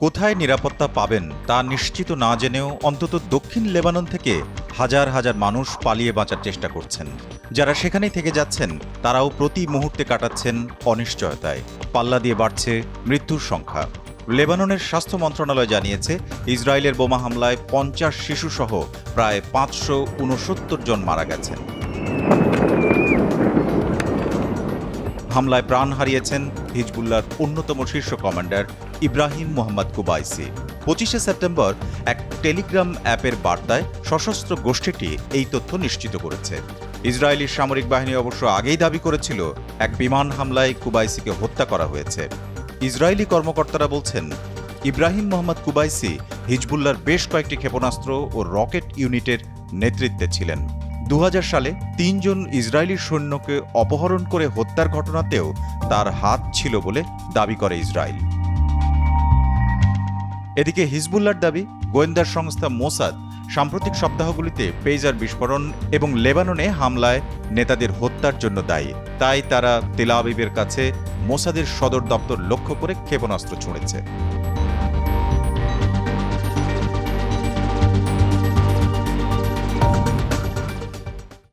কোথায় নিরাপত্তা পাবেন তা নিশ্চিত না জেনেও অন্তত দক্ষিণ লেবানন থেকে হাজার হাজার মানুষ পালিয়ে বাঁচার চেষ্টা করছেন। যারা সেখানেই থেকে যাচ্ছেন, তারাও প্রতি মুহূর্তে কাটাচ্ছেন অনিশ্চয়তায়। পাল্লা দিয়ে বাড়ছে মৃত্যুর সংখ্যা। লেবাননের স্বাস্থ্য মন্ত্রণালয় জানিয়েছে, ইসরায়েলের বোমা হামলায় পঞ্চাশ শিশুসহ প্রায় পাঁচশো উনসত্তর জন মারা গেছেন। হামলায় প্রাণ হারিয়েছেন হিজবুল্লার অন্যতম শীর্ষ কমান্ডার ইব্রাহিম মোহাম্মদ কুবাইসি। পঁচিশে সেপ্টেম্বর এক টেলিগ্রাম অ্যাপের বার্তায় সশস্ত্র গোষ্ঠীটি এই তথ্য নিশ্চিত করেছে। ইসরায়েলি সামরিক বাহিনী অবশ্য আগেই দাবি করেছিল, এক বিমান হামলায় কুবাইসিকে হত্যা করা হয়েছে। ইসরায়েলি কর্মকর্তারা বলছেন, ইব্রাহিম মোহাম্মদ কুবাইসি হিজবুল্লার বেশ কয়েকটি ক্ষেপণাস্ত্র ও রকেট ইউনিটের নেতৃত্বে ছিলেন। দু হাজার সালে তিনজন ইসরায়েলি সৈন্যকে অপহরণ করে হত্যার ঘটনাতেও তার হাত ছিল বলে দাবি করে ইসরায়েল। এদিকে হিজবুল্লার দাবি, গোয়েন্দার সংস্থা মোসাদ সাম্প্রতিক সপ্তাহগুলিতে পেজার বিস্ফোরণ এবং লেবাননে হামলায় নেতাদের হত্যার জন্য দায়ী। তাই তারা তেলাবিবের কাছে মোসাদের সদর দপ্তর লক্ষ্য করে ক্ষেপণাস্ত্র ছুঁড়েছে।